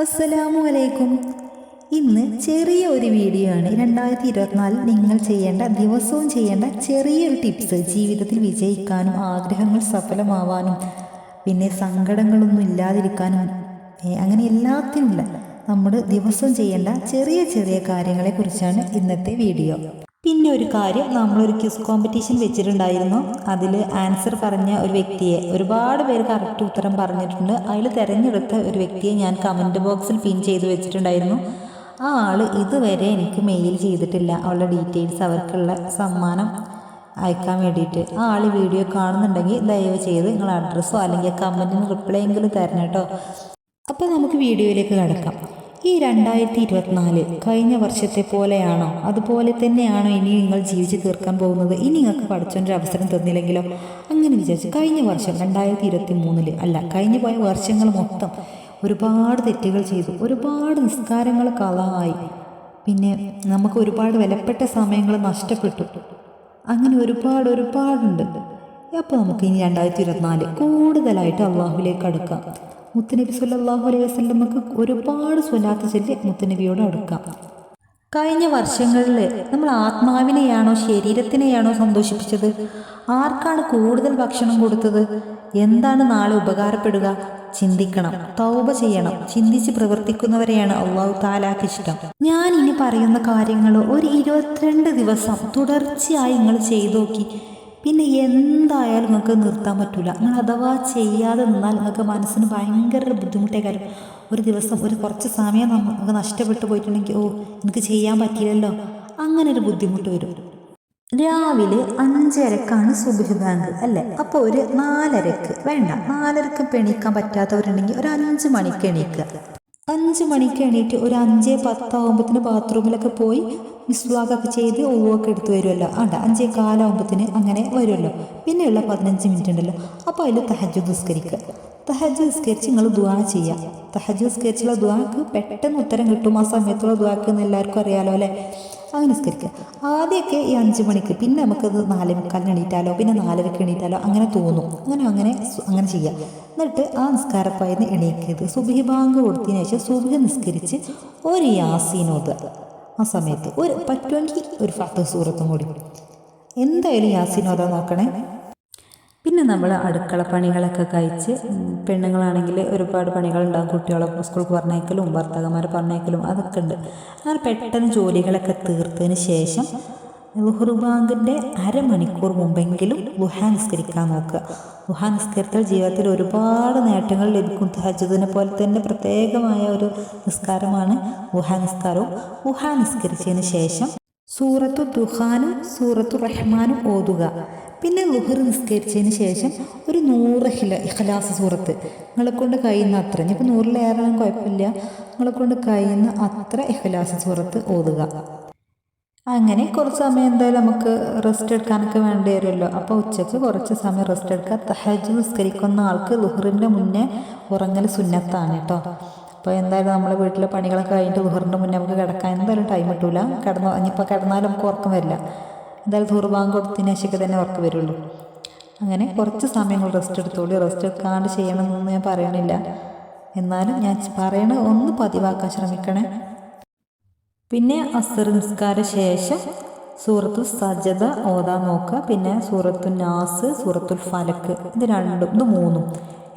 അസ്സലാമു അലൈക്കും ഇന്ന് ചെറിയ ഒരു വീഡിയോ ആണ്. രണ്ടായിരത്തി ഇരുപത്തിനാലിൽ നിങ്ങൾ ചെയ്യേണ്ട ദിവസവും ചെയ്യേണ്ട ചെറിയൊരു ടിപ്സ് ജീവിതത്തിൽ വിജയിക്കാനും ആഗ്രഹങ്ങൾ സഫലമാവാനും പിന്നെ സങ്കടങ്ങളൊന്നും ഇല്ലാതിരിക്കാനും അങ്ങനെ എല്ലാത്തിനുമുള്ള നമ്മൾ ദിവസവും ചെയ്യേണ്ട ചെറിയ ചെറിയ കാര്യങ്ങളെക്കുറിച്ചാണ് ഇന്നത്തെ വീഡിയോ. പിന്നെ ഒരു കാര്യം നമ്മളൊരു ക്വിസ് കോമ്പറ്റീഷൻ വെച്ചിട്ടുണ്ടായിരുന്നു. അതിൽ ആൻസർ പറഞ്ഞ ഒരു വ്യക്തിയെ ഒരുപാട് പേര് കറക്റ്റ് ഉത്തരം പറഞ്ഞിട്ടുണ്ട്. അതിൽ തിരഞ്ഞെടുത്ത ഒരു വ്യക്തിയെ ഞാൻ കമന്റ് ബോക്സിൽ പിൻ ചെയ്ത് വെച്ചിട്ടുണ്ടായിരുന്നു. ആ ആൾ ഇതുവരെ എനിക്ക് മെയിൽ ചെയ്തിട്ടില്ല. അവളുടെ ഡീറ്റെയിൽസ് അവർക്കുള്ള സമ്മാനം അയക്കാൻ വേണ്ടിയിട്ട്. ആ ആൾ വീഡിയോ കാണുന്നുണ്ടെങ്കിൽ ദയവ് ചെയ്ത് നിങ്ങൾ അഡ്രസ്സോ അല്ലെങ്കിൽ കമന്റിന് റിപ്ലൈ എങ്കിലും തരണം കേട്ടോ. അപ്പോൾ നമുക്ക് വീഡിയോയിലേക്ക് കടക്കാം. ഈ രണ്ടായിരത്തി ഇരുപത്തിനാല് കഴിഞ്ഞ വർഷത്തെ പോലെയാണോ? അതുപോലെ തന്നെയാണോ ഇനി നിങ്ങൾ ജീവിച്ചു തീർക്കാൻ പോകുന്നത്? ഇനി നിങ്ങൾക്ക് പഠിച്ചൊരു അവസരം തന്നില്ലെങ്കിലോ? അങ്ങനെ വിചാരിച്ചു കഴിഞ്ഞ വർഷം രണ്ടായിരത്തി ഇരുപത്തി മൂന്നിൽ അല്ല കഴിഞ്ഞു പോയ വർഷങ്ങൾ മൊത്തം ഒരുപാട് തെറ്റുകൾ ചെയ്തു. ഒരുപാട് നിസ്കാരങ്ങൾ കളായി. പിന്നെ നമുക്ക് ഒരുപാട് വിലപ്പെട്ട സമയങ്ങൾ നഷ്ടപ്പെട്ടു. അങ്ങനെ ഒരുപാട് ഒരുപാടുണ്ട്. അപ്പോൾ നമുക്ക് ഇനി രണ്ടായിരത്തി ഇരുപത്തിനാല് കൂടുതലായിട്ട് അള്ളാഹുലേക്ക് അടുക്കാം. മുത്തുനബി സല്ലല്ലാഹു അലൈഹി വസല്ലമക്ക് ഒരുപാട് സ്വലാത്ത് ചൊല്ലി മുത്തനബിയോട് അടുക്കാം. കഴിഞ്ഞ വർഷങ്ങളിൽ നമ്മൾ ആത്മാവിനെയാണോ ശരീരത്തിനെയാണോ സന്തോഷിപ്പിച്ചത്? ആർക്കാണ് കൂടുതൽ ഭക്ഷണം കൊടുത്തത്? എന്താണ് നാളെ ഉപകാരപ്പെടുക? ചിന്തിക്കണം. തൗബ ചെയ്യണം. ചിന്തിച്ച് പ്രവർത്തിക്കുന്നവരെയാണ് അള്ളാഹു താലാക്ക് ഇഷ്ടം. ഞാൻ ഇനി പറയുന്ന കാര്യങ്ങൾ ഒരു ഇരുപത്തിരണ്ട് ദിവസം തുടർച്ചയായി നിങ്ങൾ ചെയ്തു നോക്കി. പിന്നെ എന്തായാലും നിങ്ങൾക്ക് നിർത്താൻ പറ്റില്ല നിങ്ങൾ അഥവാ ചെയ്യാതെ നിന്നാൽ നിങ്ങൾക്ക് മനസ്സിന് ഭയങ്കര ബുദ്ധിമുട്ടേ കാര്യം. ഒരു ദിവസം ഒരു കുറച്ച് സമയം നമുക്ക് നഷ്ടപ്പെട്ടു പോയിട്ടുണ്ടെങ്കിൽ ഓ എനിക്ക് ചെയ്യാൻ പറ്റിയില്ലല്ലോ. അങ്ങനെ ഒരു ബുദ്ധിമുട്ട് വരും. രാവിലെ അഞ്ചരക്കാണ് സുബിഹ് ബാങ്ക് അല്ലേ? അപ്പോൾ ഒരു നാലരക്ക് വേണ്ട നാലരക്ക് എണീക്കാൻ പറ്റാത്തവരുണ്ടെങ്കിൽ ഒരു അഞ്ച് മണിക്ക് എണീക്കുക. അഞ്ച് മണിക്ക് എണീറ്റ് ഒരു അഞ്ചേ പത്താവുമ്പത്തിന് ബാത്റൂമിലൊക്കെ പോയി മിസ്വാഗൊക്കെ ചെയ്ത് ഒവ്വൊക്കെ എടുത്ത് വരുമല്ലോ ആണ്ട അഞ്ചേ കാലാവുമ്പത്തിന് അങ്ങനെ വരുമല്ലോ പിന്നെയുള്ള പതിനഞ്ച് മിനിറ്റ് ഉണ്ടല്ലോ. അപ്പോൾ അതിൽ തഹജ് നിസ്കരിക്കുക തഹജ് നിസ്കരിച്ച് നിങ്ങൾ ദുവാ ചെയ്യുക തഹജ് നിസ്കരിച്ചുള്ള ദുവാക്ക് പെട്ടെന്ന് ഉത്തരം കിട്ടും. ആ സമയത്തുള്ള ദുവാക്ക് എന്ന് എല്ലാവർക്കും അറിയാലോ അല്ലേ? അങ്ങനെ നിസ്കരിക്കുക. ആദ്യമൊക്കെ ഈ അഞ്ച് മണിക്ക് പിന്നെ നമുക്കത് നാല് മുക്കാലിന് എണീറ്റാലോ പിന്നെ നാലരക്ക് എണീറ്റാലോ അങ്ങനെ തോന്നും. അങ്ങനെ അങ്ങനെ അങ്ങനെ ചെയ്യുക എന്നിട്ട് ആ നിസ്കാരപ്പായെന്ന് എണീക്കരുത്. സുബഹി കൊടുത്തതിന് ശേഷം സുബഹി നിസ്കരിച്ച് ഒരു യാസീനോത് ആ സമയത്ത് ഒരു പറ്റുമെങ്കിൽ ഒരു ഫത്ത് സൂറത്തും കൂടി. എന്തായാലും യാസീനോദ നോക്കണേ. പിന്നെ നമ്മൾ അടുക്കള പണികളൊക്കെ കഴിച്ച് പെണ്ണുങ്ങളാണെങ്കിൽ ഒരുപാട് പണികളുണ്ടാകും കുട്ടികളെ സ്കൂൾക്ക് പറഞ്ഞേക്കലും ഭർത്താക്കന്മാരെ പറഞ്ഞേക്കലും അതൊക്കെ ഉണ്ട്. അങ്ങനെ പെട്ടെന്ന് ജോലികളൊക്കെ തീർത്തതിന് ശേഷം ലുഹുർ ബാങ്കിന്റെ അരമണിക്കൂർ മുമ്പെങ്കിലും ഗുഹാ നിസ്കരിക്കാൻ നോക്കുക. ഗുഹാ നിസ്കരിച്ചാൽ ജീവിതത്തിൽ ഒരുപാട് നേട്ടങ്ങൾ ലഭിക്കും. തഹജുദിനെ പോലെ തന്നെ പ്രത്യേകമായ ഒരു നിസ്കാരമാണ് ഗുഹാ നിസ്കാരവും. ഗുഹാ നിസ്കരിച്ചതിന് ശേഷം സൂറത്തു ദുഹാനും സൂറത്തു റഹ്മാനും ഓതുക. പിന്നെ ലുഹർ നിസ്കരിച്ചതിന് ശേഷം ഒരു നൂറ് ഹില ഇഖലാസ് സൂറത്ത്. നിങ്ങളെ കൊണ്ട് കഴിയുന്ന അത്ര. ഇനിയിപ്പോൾ നൂറിലേറെ കുഴപ്പമില്ല. നിങ്ങളെ കൊണ്ട് കഴിയുന്ന അത്ര ഇഖലാസ് സൂറത്ത് ഓതുക. അങ്ങനെ കുറച്ച് സമയം എന്തായാലും നമുക്ക് റെസ്റ്റ് എടുക്കാനൊക്കെ വേണ്ടി വരുമല്ലോ. അപ്പോൾ ഉച്ചയ്ക്ക് കുറച്ച് സമയം റെസ്റ്റ് എടുക്കുക. തഹജ് നിസ്കരിക്കുന്ന ആൾക്ക് ലുഹറിന്റെ മുന്നേ ഉറങ്ങൽ സുന്നത്താണ് കേട്ടോ. അപ്പോൾ എന്തായാലും നമ്മളെ വീട്ടിലെ പണികളൊക്കെ കഴിഞ്ഞിട്ട് ലുഹറിന്റെ മുന്നേ നമുക്ക് കിടക്കാൻ എന്തായാലും ടൈം കിട്ടൂല. കിടന്നു ഇനിയിപ്പോൾ കിടന്നാലും നമുക്ക് ഉറക്കം വരില്ല. എന്തായാലും ദൂർബാങ്ക് കൊടുത്തതിന് ശേഷം തന്നെ ഉറക്കം വരുള്ളൂ. അങ്ങനെ കുറച്ച് സമയങ്ങൾ റെസ്റ്റ് എടുത്തോളൂ. റെസ്റ്റ് എടുക്കാണ്ട് ചെയ്യണമെന്നൊന്നും ഞാൻ പറയണില്ല. എന്നാലും ഞാൻ പറയണ ഒന്ന് പതിവാക്കാൻ ശ്രമിക്കണേ. പിന്നെ അസർ നിസ്കാര ശേഷം സൂറത്തു സജത ഓതാൻ നോക്കുക. പിന്നെ സൂറത്തു നാസ് സൂറത്തുൽ ഫലക്ക് ഇത് രണ്ടും ഇത് മൂന്നും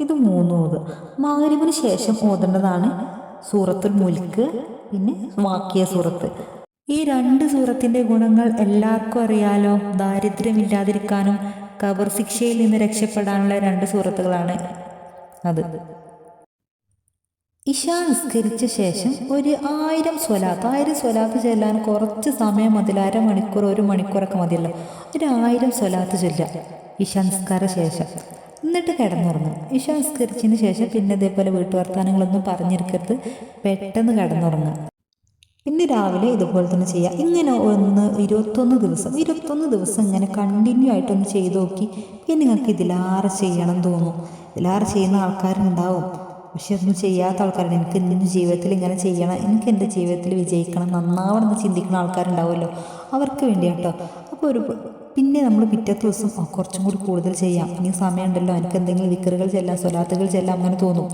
ഇത് മൂന്നും ഓതുക. മകരിവിന് ശേഷം ഓതേണ്ടതാണ് സൂറത്തുൽ മുൽക്ക് പിന്നെ വാക്കിയ സൂറത്ത്. ഈ രണ്ട് സൂറത്തിന്റെ ഗുണങ്ങൾ എല്ലാവർക്കും അറിയാലോ? ദാരിദ്ര്യമില്ലാതിരിക്കാനും കബർ ശിക്ഷയിൽ നിന്ന് രക്ഷപ്പെടാനുള്ള രണ്ട് സൂറത്തുകളാണ് അത്. ഇഷ നിസ്കരിച്ച ശേഷം ഒരു ആയിരം സ്വലാത്ത് ആയിരം സ്വലാത്ത് ചെല്ലാൻ കുറച്ച് സമയം മതി അര മണിക്കൂർ ഒരു മണിക്കൂറൊക്കെ മതിയല്ലോ. ഒരു ആയിരം സ്വലാത്ത് ചൊല്ലാം ഇഷ നിസ്കാര ശേഷം. എന്നിട്ട് കിടന്നുറങ്ങും. ഇഷ നിസ്കരിച്ചതിന് ശേഷം പിന്നെ ഇതേപോലെ വീട്ടുവർത്താനങ്ങളൊന്നും പറഞ്ഞിരിക്കരുത്. പെട്ടെന്ന് കിടന്നുറങ്ങുക. ഇന്ന് രാവിലെ ഇതുപോലെ തന്നെ ചെയ്യാം. ഇങ്ങനെ ഒന്ന് ഇരുപത്തൊന്ന് ദിവസം ഇരുപത്തൊന്ന് ദിവസം ഇങ്ങനെ കണ്ടിന്യൂ ആയിട്ടൊന്ന് ചെയ്ത് നോക്കി. പിന്നെ നിങ്ങൾക്ക് ഇതിലാറ് ചെയ്യണം തോന്നും. ഇതിലാറ് ചെയ്യുന്ന ആൾക്കാരുണ്ടാവും. പക്ഷെ ഒന്നും ചെയ്യാത്ത ആൾക്കാരുണ്ട്. എനിക്ക് എന്റെ ജീവിതത്തിൽ ഇങ്ങനെ ചെയ്യണം. എനിക്ക് എന്റെ ജീവിതത്തിൽ വിജയിക്കണം. നന്നാവണം എന്ന് ചിന്തിക്കുന്ന ആൾക്കാരുണ്ടാവുമല്ലോ. അവർക്ക് വേണ്ടി കേട്ടോ അപ്പോൾ ഒരു പിന്നെ നമ്മൾ പിറ്റത്തെ ദിവസം "ആ, കുറച്ചും കൂടി കൂടുതൽ ചെയ്യാം. ഇനി സമയമുണ്ടല്ലോ. എനിക്ക് എന്തെങ്കിലും വിക്കറുകൾ ചെല്ലാം സ്വലാത്തുകൾ ചെല്ലാം അങ്ങനെ തോന്നും.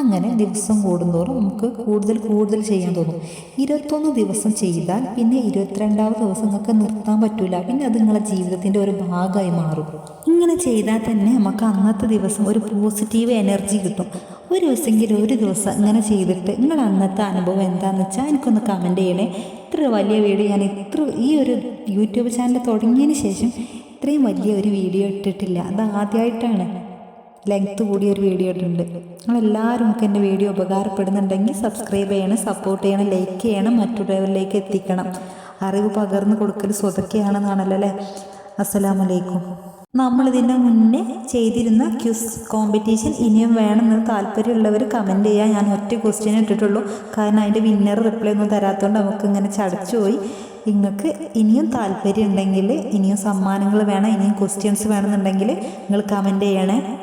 അങ്ങനെ ദിവസം കൂടുന്തോറും നമുക്ക് കൂടുതൽ കൂടുതൽ ചെയ്യാൻ തോന്നും. ഇരുപത്തൊന്ന് ദിവസം ചെയ്താൽ പിന്നെ ഇരുപത്തിരണ്ടാമത് ദിവസം നിങ്ങൾക്ക് നിർത്താൻ പറ്റില്ല പിന്നെ അത് നിങ്ങളെ ജീവിതത്തിന്റെ ഒരു ഭാഗമായി മാറും. ഇങ്ങനെ ചെയ്താൽ തന്നെ നമുക്ക് അന്നത്തെ ദിവസം ഒരു പോസിറ്റീവ് എനർജി കിട്ടും. ഒരു ദിവസമെങ്കിലും ഒരു ദിവസം ഇങ്ങനെ ചെയ്തിട്ട് നിങ്ങൾ അന്നത്തെ അനുഭവം എന്താണെന്ന് വെച്ചാൽ എനിക്കൊന്ന് കമന്റ് ചെയ്യണേ. ഇത്ര വലിയ വീഡിയോ ഞാൻ ഇത്ര ഈ ഒരു യൂട്യൂബ് ചാനൽ തുടങ്ങിയതിന് ശേഷം ഇത്രയും വലിയ ഒരു വീഡിയോ ഇട്ടിട്ടില്ല. അത് ആദ്യമായിട്ടാണ്. ലെങ്ത്ത് കൂടിയ ഒരു വീഡിയോ ഇട്ടിട്ടുണ്ട്. നിങ്ങളെല്ലാവരും ഒക്കെ എന്റെ വീഡിയോ ഉപകാരപ്പെടുന്നുണ്ടെങ്കിൽ സബ്സ്ക്രൈബ് ചെയ്യണം സപ്പോർട്ട് ചെയ്യണം ലൈക്ക് ചെയ്യണം മറ്റുള്ളവരിലേക്ക് എത്തിക്കണം. അറിവ് പകർന്നു കൊടുക്കൽ സ്വതക്കെയാണെന്നാണല്ലോ അല്ലേ? അസ്സലാമലൈക്കും. നമ്മളിതിന്റെ മുന്നേ ചെയ്തിരുന്ന ക്യൂസ് കോമ്പറ്റീഷൻ ഇനിയും വേണമെന്ന് താല്പര്യമുള്ളവർ കമന്റ് ചെയ്യാൻ ഞാൻ ഒറ്റ ക്വസ്റ്റ്യൻ ഇട്ടിട്ടുള്ളൂ. കാരണം അതിന്റെ വിന്നർ റിപ്ലൈ ഒന്നും തരാത്തതുകൊണ്ട് നമുക്ക് ഇങ്ങനെ ചടച്ചുപോയി നിങ്ങൾക്ക് ഇനിയും താല്പര്യം ഉണ്ടെങ്കിൽ ഇനിയും സമ്മാനങ്ങൾ വേണം ഇനിയും ക്വസ്റ്റ്യൻസ് വേണമെന്നുണ്ടെങ്കിൽ നിങ്ങൾ കമന്റ് ചെയ്യണേ.